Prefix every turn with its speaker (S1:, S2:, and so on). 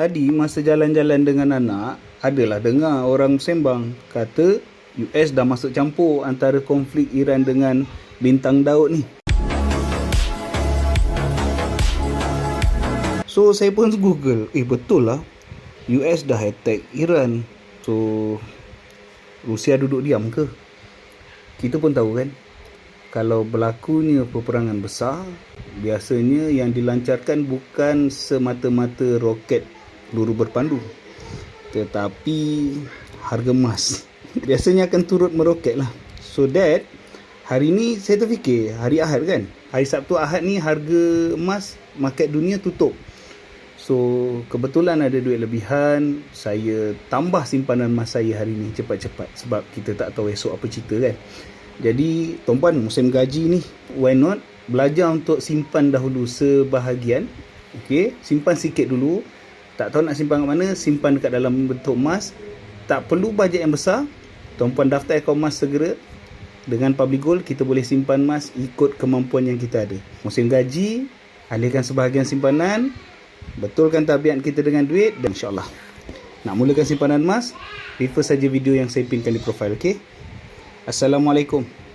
S1: Tadi masa jalan-jalan dengan anak, adalah dengar orang sembang kata US dah masuk campur antara konflik Iran dengan bintang Daud ni. So saya pun google, eh betul lah US dah attack Iran. So Rusia duduk diam ke? Kita pun tahu kan kalau berlakunya peperangan besar biasanya yang dilancarkan bukan semata-mata roket peluru berpandu. Tetapi harga emas. Biasanya akan turut meroket lah. So that hari ni saya terfikir hari Ahad kan? Hari Sabtu Ahad ni harga emas market dunia tutup. So kebetulan ada duit lebihan Saya tambah simpanan emas saya hari ni cepat-cepat Sebab kita tak tahu esok apa cerita kan. Jadi tuan-puan musim gaji ni Why not Belajar untuk simpan dahulu sebahagian Okay Simpan sikit dulu Tak tahu nak simpan kat mana Simpan dekat dalam bentuk emas Tak perlu bajet yang besar Tuan-puan daftar akaun emas segera dengan Public Gold kita boleh simpan emas ikut kemampuan yang kita ada. Musim gaji, alihkan sebahagian simpanan, betulkan tabiat kita dengan duit dan insyaAllah. Nak mulakan simpanan emas, refer saja video yang saya pinkan di profil, okey? Assalamualaikum.